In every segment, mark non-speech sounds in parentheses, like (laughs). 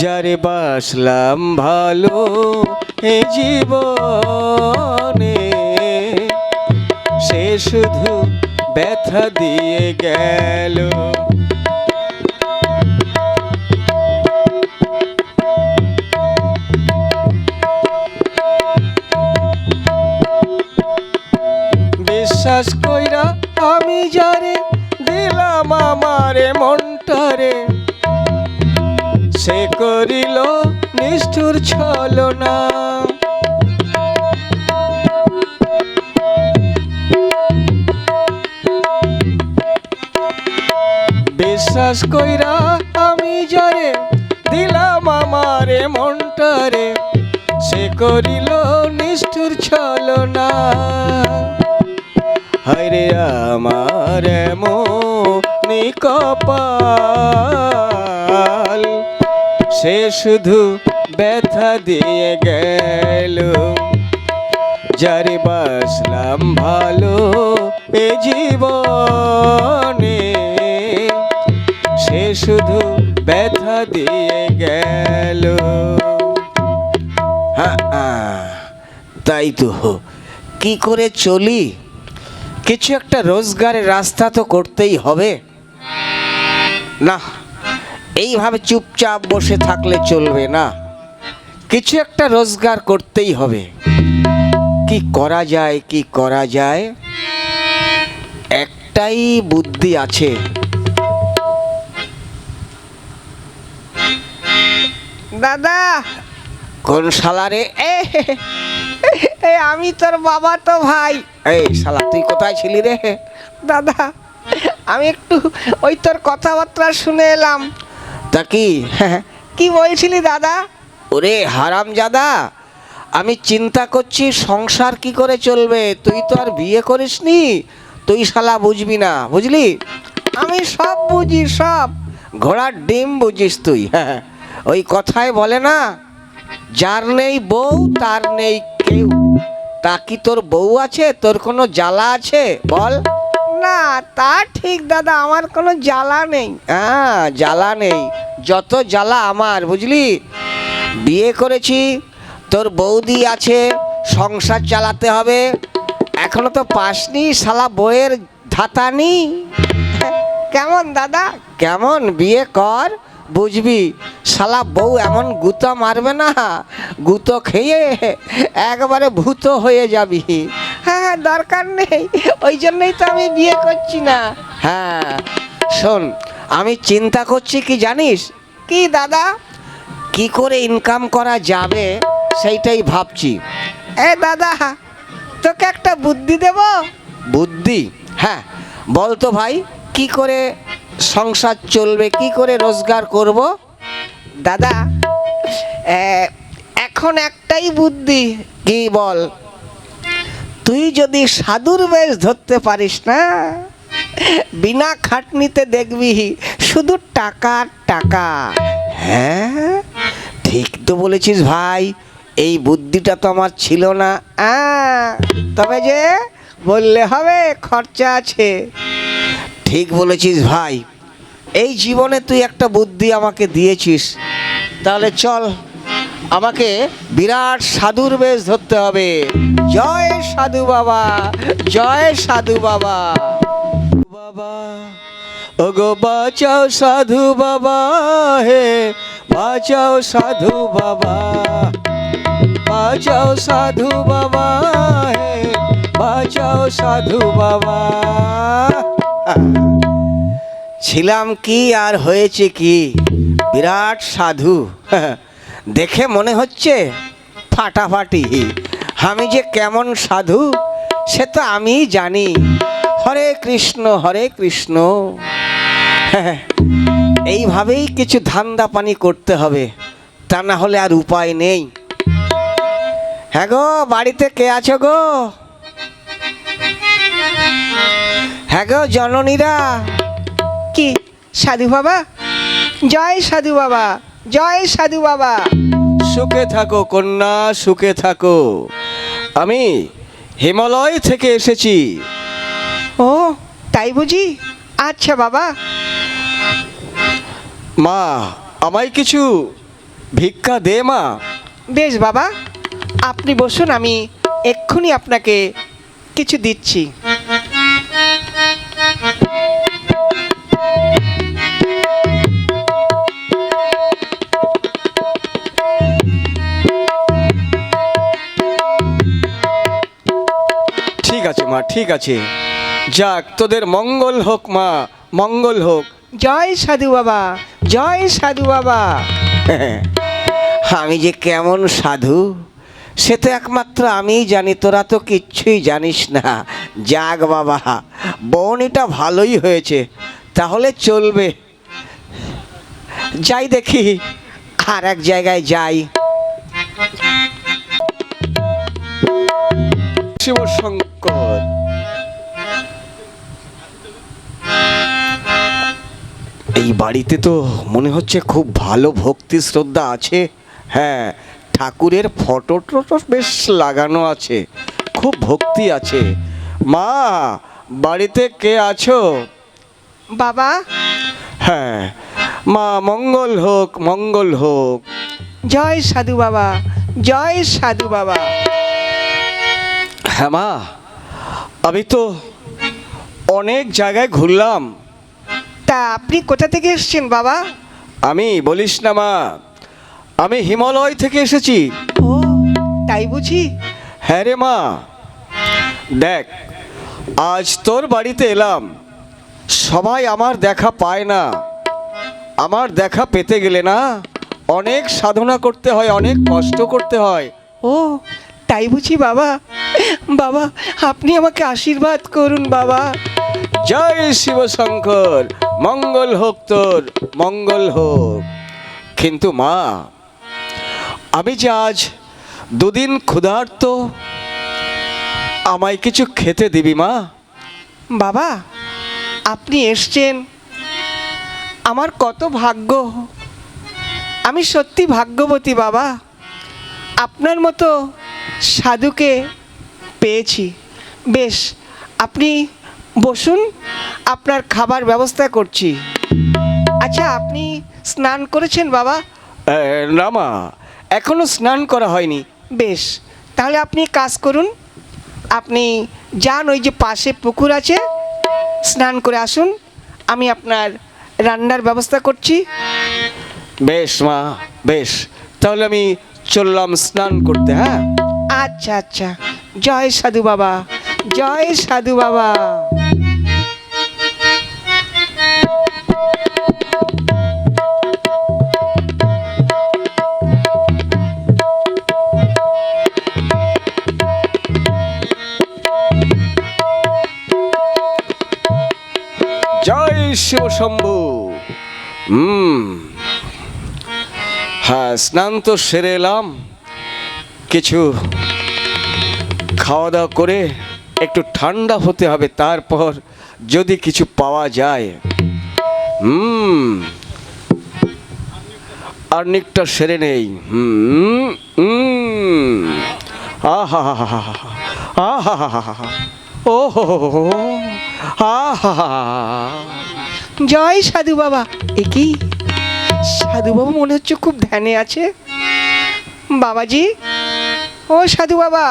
যারে বাসলাম ভালো এ জীবনে, সে শুধু ব্যথা দিয়ে গেল। বিশ্বাস কইরা আমি যারে দিলাম আমারে মনটারে সে করিল নিষ্ঠুর ছলনা। বিশ্বাস কইরা আমি যারে দিলাম আমারে মনটারে, সে করিল নিষ্ঠুর ছলনা। হরে আমার এমনি কপাল সে শুধু ব্যথা দিয়ে গেল। যারে বাসলাম ভালো এ জীবনে, সে শুধু ব্যথা দিয়ে গেল। হ্যাঁ তাই তো। কি করে চলি? কিছু একটা রোজগারের রাস্তা তো করতেই হবে। না এইভাবে চুপচাপ বসে থাকলে চলবে না। কিছু একটা রোজগার করতেই হবে। কি করা যায় কি করা যায়? একটাই বুদ্ধি আছে। দাদা! কোন শালারে? এ এ, আমি তোর বাবা তো ভাই। এই শালা তুই কোথায় ছিলি রে? দাদা আমি একটু ওই তোর কথাবার্তা শুনে এলাম। তা কি? (laughs) কি বলছিলি দাদা? ওরে হারাম জাদা আমি চিন্তা করছি সংসার কি করে চলবে? তুই তো আর বিয়ে করিসনি তুই শালা বুঝবি না বুঝলি? আমি সব বুঝি সব। ঘোড়ার ডিম বুঝিস তুই হ্যাঁ (laughs) ওই কথায় বলে না যার নেই বউ তার নেই কেউ। তা কি তোর বউ আছে? তোর কোনো জ্বালা আছে? বল। না তা ঠিক দাদা আমার কোনো জ্বালা নেই। হ্যাঁ জ্বালা নেই। যত জ্বালা আমার, বুঝলি? বিয়ে করেছি, তোর বৌদি আছে, সংসার চালাতে হবে। এখনও তো পাসনি, শালা বইয়ের ধাতানি কেমন দাদা? কেমন? বিয়ে কর, বুঝবি? শালা বউ এমন গুতো মারবে না, গুতো খেয়ে একবারে ভূত হয়ে যাবি। হ্যাঁ হ্যাঁ দরকার নেই, ওই জন্যই তো আমি বিয়ে করছি না। হ্যাঁ শোন আমি চিন্তা করছি কি জানিস? কি দাদা? কি করে ইনকাম করা যাবে সেইটাই ভাবছি। এ দাদা তোকে একটা বুদ্ধি দেব? বুদ্ধি? হ্যাঁ বল তো ভাই কি করে সংসার চলবে কি করে রোজগার করব? দাদা এখন একটাই বুদ্ধি। কি বল? তুই যদি সাধুর বেশ ধরতে পারিস না? বিনা খাটনিতে দেখবি শুধু টাকা টাকা। হ্যাঁ? ঠিক তো বলেছিস ভাই, এই বুদ্ধিটা তো আমার ছিল না। তবে যে বললে হবে, খরচা আছে। ঠিক বলেছিস ভাই, এই জীবনে তুই একটা বুদ্ধি আমাকে দিয়েছিস। তাহলে চল, আমাকে বিরাট সাধুর বেশ ধরতে হবে। জয় সাধু বাবা, জয় সাধু বাবা। বাবা। ওগো, বাঁচাও সাধু বাবা হে, বাঁচাও সাধু বাবা। বাঁচাও সাধু বাবা হে, বাঁচাও সাধু বাবা। ছিলাম কি আর হয়েছে কি? বিরাট সাধু। দেখে মনে হচ্ছে ফাটাফাটি। আমি যে কেমন সাধু, সে তো আমি জানি। হরে কৃষ্ণ হরে কৃষ্ণ। (laughs) এইভাবেই কিছু ধান্দা পানি করতে হবে তা না হলে আর উপায় নেই। হ্যাঁ গো বাড়িতে কে আছো গো? হ্যাঁ গো জননীরা। কি সাধু বাবা? জয় সাধু বাবা জয় সাধু বাবা। সুখে থাকো কন্যা সুখে থাকো। আমি হিমালয় থেকে এসেছি। ও তাই বুঝি? আচ্ছা বাবা। মা আমায় কিছু ভিক্ষা দে মা। বেশ বাবা। আপনি বসুন আমি এক্ষুনি আপনাকে কিছু দিচ্ছি। মা ঠিক আছে। যাক তোদের মঙ্গল হোক মা মঙ্গল হোক। জয় সাধু বাবা জয় সাধু বাবা। (laughs) আমি যে কেমন সাধু সে তো একমাত্র আমিই জানি তোরা তো কিচ্ছুই জানিস না। যাক বাবা বউনিটা ভালোই হয়েছে তাহলে চলবে। যাই দেখি আর এক জায়গায় যাই। শিবশঙ্কর এই বাড়িতে তো মনে হচ্ছে খুব ভালো ভক্তি শ্রদ্ধা আছে। হ্যাঁ ঠাকুরের ফটো টটো বেশ লাগানো আছে। খুব ভক্তি আছে। মা বাড়িতে কে আছো? বাবা? হ্যাঁ মা মঙ্গল হোক মঙ্গল হোক। জয় সাধু বাবা জয় সাধু বাবা। হ্যাঁ মা আমি তো অনেক জায়গায় ঘুরলাম। তা আপনি কোথা থেকে এসেছেন বাবা? আমি বলিস না মা আমি হিমালয় থেকে এসেছি। ও তাই বুঝি? হ্যাঁ রে মা দেখ আজ তোর বাড়িতে এলাম। সবাই আমার দেখা পায় না। আমার দেখা পেতে গেলে না অনেক সাধনা করতে হয় অনেক কষ্ট করতে হয়। ও তাই বুঝি বাবা। বাবা আপনি আমাকে আশীর্বাদ করুন বাবা। জয় শিবশঙ্কর মঙ্গল হোক তোর মঙ্গল হোক। কিন্তু মা আমি যে আজ দুদিন ক্ষুধার্ত আমায় কিছু খেতে দিবি মা? বাবা আপনি এসছেন। আমার কত ভাগ্য। আমি সত্যি ভাগ্যবতী বাবা। আপনার মতো সাধুকে পেয়েছি। বেশ আপনি বসুন আপনার খাবার ব্যবস্থা করছি। আচ্ছা আপনি স্নান করেছেন বাবা? না মা এখনও স্নান করা হয়নি। বেশ তাহলে আপনি কাজ করুন। আপনি যান ওই যে পাশে পুকুর আছে স্নান করে আসুন। আমি আপনার রান্নার ব্যবস্থা করছি। বেশ মা বেশ তাহলে আমি চললাম স্নান করতে হ্যাঁ? আচ্ছা আচ্ছা। জয় সাধু বাবা, জয় সাধু বাবা। জয় শিব শম্ভু। হ্যাঁ স্নান তো সেরে এলাম। কিছু খাওয়া দাওয়া করে একটু ঠান্ডা হতে হবে, তারপর যদি কিছু পাওয়া যায়। হুম। আর নিকটা সেরে নেই। হুম হুম। হা হা হা হা ও হো জয় সাধু বাবা। এ কি? সাধু বাবা মনে হচ্ছে খুব ধ্যানে আছে। বাবাজি? ও সাধু বাবা।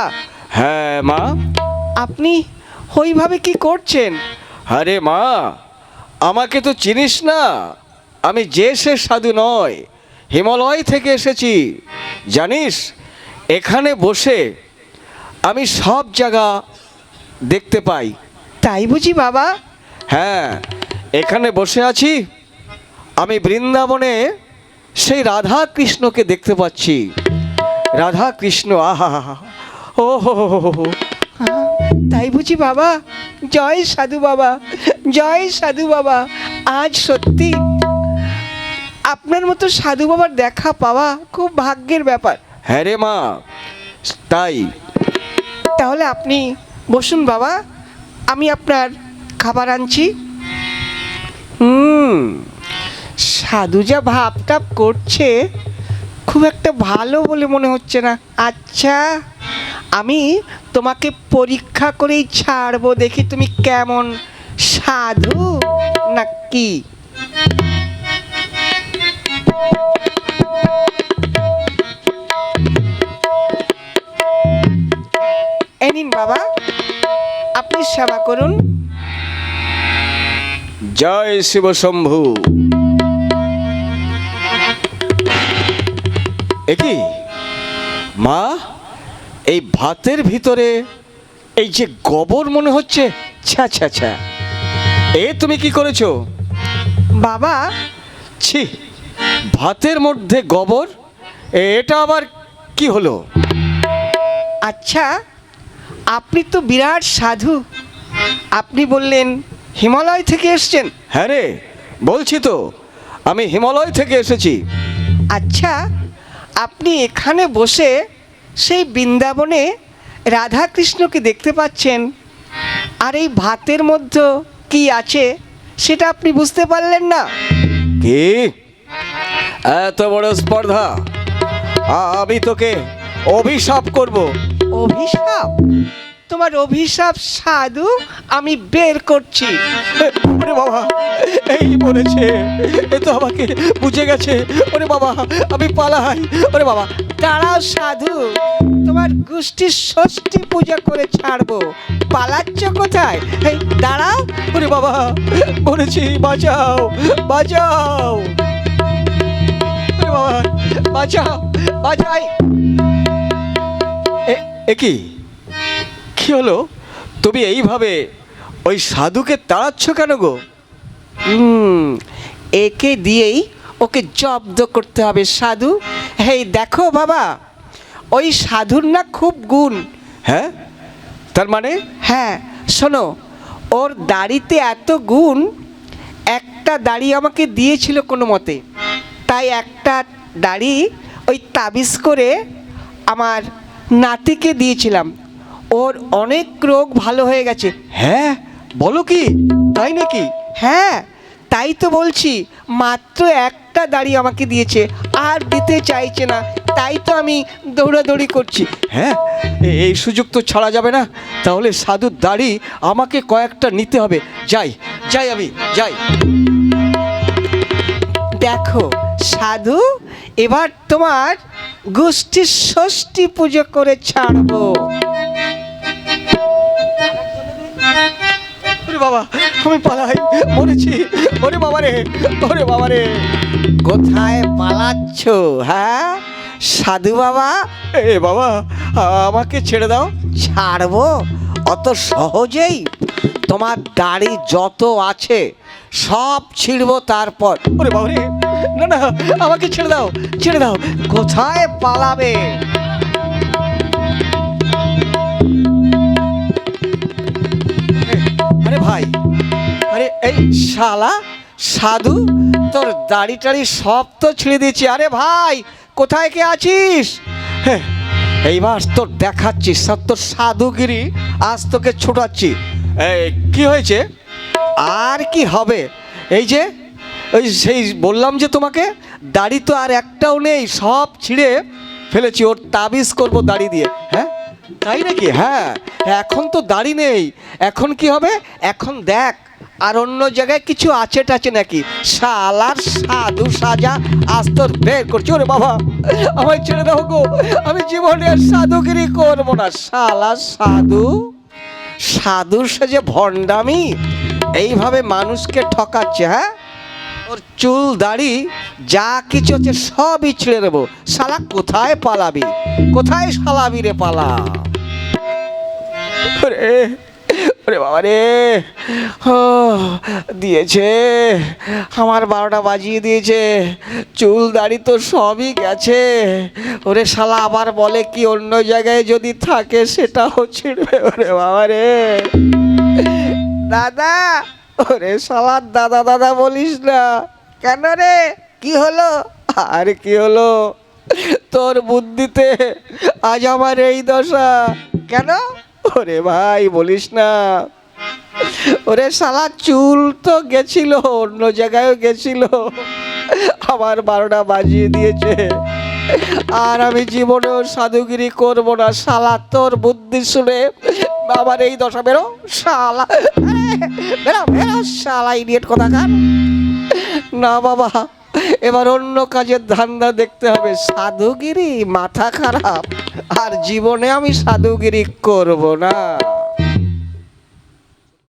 হ্যাঁ মা। আপনি ওইভাবে কি করছেন? আরে মা আমাকে তো চিনিস না। আমি যে সে সাধু নয় হিমালয় থেকে এসেছি। জানিস এখানে বসে আমি সব জায়গা দেখতে পাই। তাই বুঝি বাবা? হ্যাঁ এখানে বসে আছি। আমি বৃন্দাবনে সেই রাধা কৃষ্ণকে দেখতে পাচ্ছি। রাধা কৃষ্ণ আহা ও হো তাই বুঝি বাবা জয় সাধু বাবা জয় সাধু বাবা। আজ সত্যি আপনার মতো সাধু বাবার দেখা পাওয়া খুব ভাগ্যের ব্যাপার। হ্যাঁ রে মা তাই। তাহলে আপনি বসুন বাবা আমি আপনার খাবার আনছি। হুম। সাধু যা ভাব টাপ করছে খুব একটা ভালো বলে মনে হচ্ছে না। আচ্ছা আমি তোমাকে পরীক্ষা করেই ছাড়বো, দেখি তুমি কেমন সাধু নাকি? নিন বাবা, আপনি সেবা করুন। জয় শিব শম্ভু একই মা এই ভাতের ভিতরে এই যে গোবর মনে হচ্ছে ছ্যা ছ্যা ছ্যা এ তুমি কি করেছ? বাবা। ছি ভাতের মধ্যে গোবর এটা আবার কি হলো? আচ্ছা আপনি তো বিরাট সাধু। আপনি বললেন হিমালয় থেকে এসছেন। হ্যাঁ রে বলছি তো আমি হিমালয় থেকে এসেছি। আচ্ছা আপনি এখানে বসে সেই বৃন্দাবনে রাধা কৃষ্ণকে দেখতে পাচ্ছেন। আর এই ভাতের মধ্যে কি আছে সেটা আপনি বুঝতে পারলেন না? কি? এত বড় স্পর্ধা। আমি তোকে অভিশাপ করব। অভিশাপ? তোমার অভিশাপ সাধু আমি বের করছি। ওরে বাবা এই বলেছে এ তো আমাকে বুঝে গেছে। ওরে বাবা আমি পালাই। ওরে বাবা দাঁড়াও সাধু তোমার গোষ্ঠীর ষষ্ঠী পূজা করে ছাড়বো। পালাচ্ছ কোথায়? এই দাঁড়াও। ওরে বাবা বলেছি বাঁচাও বাঁচাও। ওরে বাবা বাঁচাও বাঁচাই। এ কি? কি হলো? তুমি এইভাবে ওই সাধুকে তাড়াচ্ছ কেন গো? একে দিয়েই ওকে জব্দ করতে হবে সাধু। এই দেখো বাবা ওই সাধুর না খুব গুণ। হ্যাঁ? তার মানে? হ্যাঁ শোনো ওর দাড়িতে এত গুণ একটা দাড়ি আমাকে দিয়েছিল কোনো মতে। তাই একটা দাড়ি ওই তাবিজ করে আমার নাতিকে দিয়েছিলাম। ওর অনেক রোগ ভালো হয়ে গেছে। হ্যাঁ? বলো কি? তাই নাকি? হ্যাঁ তাই তো বলছি। মাত্র একটা দাড়ি আমাকে দিয়েছে আর দিতে চাইছে না। তাই তো আমি দৌড়াদৌড়ি করছি। হ্যাঁ এই সুযোগ তো ছাড়া যাবে না। তাহলে সাধুর দাড়ি আমাকে কয়েকটা নিতে হবে। যাই যাই আমি যাই। দেখো সাধু এবার তোমার গোষ্ঠীর ষষ্ঠী পুজো করে ছাড়বো। ওরে বাবা। আমি পালাই মরেছি। ওরে বাবা রে ওরে বাবা রে। কোথায় পালাচ্ছ হ্যাঁ? সাধু বাবা? এ বাবা আমাকে ছেড়ে দাও। ছাড়বো? অত সহজেই? তোমার দাড়ি যত আছে সব ছিড়বো তারপর। ওরে বাবা রে না না আমাকে ছেড়ে দাও ছেড়ে দাও। কোথায় পালাবে? এই শালা সাধু তোর দাড়ি টাড়ি সব তো ছিঁড়ে দিয়েছি। আরে ভাই কোথায় কে আছিস? হ্যাঁ, এইবার তোর দেখাচ্ছি সব তোর সাধুগিরি আজ তোকে ছোটাচ্ছি। কি হয়েছে? আর কি হবে? এই যে ওই সেই বললাম যে তোমাকে দাড়ি তো আর একটাও নেই সব ছিঁড়ে ফেলেছি ওর তাবিজ করব দাড়ি দিয়ে। হ্যাঁ? তাই নাকি? হ্যাঁ এখন তো দাড়ি নেই। এখন কি হবে? এখন দেখ। আর অন্য জায়গায় কিছু আছে টাছে নাকি? শালার সাধু সাজা আজ তোর বের করছি। ওরে বাবা, আমায় ছেড়ে দাও গো। আমি জীবনে সাধুগিরি করব না। শালা সাধু। সাধুর সাজে ভণ্ডামি। এইভাবে মানুষকে ঠকাচ্ছে হ্যাঁ? ওর চুল দাড়ি, যা কিছু আছে সবই ছেড়ে দেবো। শালা কোথায় পালাবি? কোথায় শালাবি রে পালা? ওরে বাবা রে। দিয়েছে। আমার বারোটা বাজিয়ে দিয়েছে। চুল দাড়ি তো সবই গেছে। ওরে শালা, আবার বলে কি অন্য জায়গায় যদি থাকে সেটাও ছিঁড়বে। ওরে বাবা রে। দাদা, ওরে শালার দাদা দাদা বলিস না। কেন রে? কি হলো? আর কি হলো? তোর বুদ্ধিতে আজ আমার এই দশা। কেন? ওরে ভাই, বলিস না। ওরে শালা, চুল তো গেছিল, অন্য জায়গায়ও গেছিল। আমার বারোটা বাজিয়ে দিয়েছে। আর আমি জীবনেও সাধুগিরি করব না। শালা, তোর বুদ্ধি শুনে আমার এই দশা বেরো। শালা বেরো বেরো, শালা ইডিয়েট কথা কার না বাবা। এবার অন্য কাজের ধান্দা দেখতে হবে। সাধুগিরি মাথা খারাপ, আর জীবনে আমি সাধুগিরি করব না।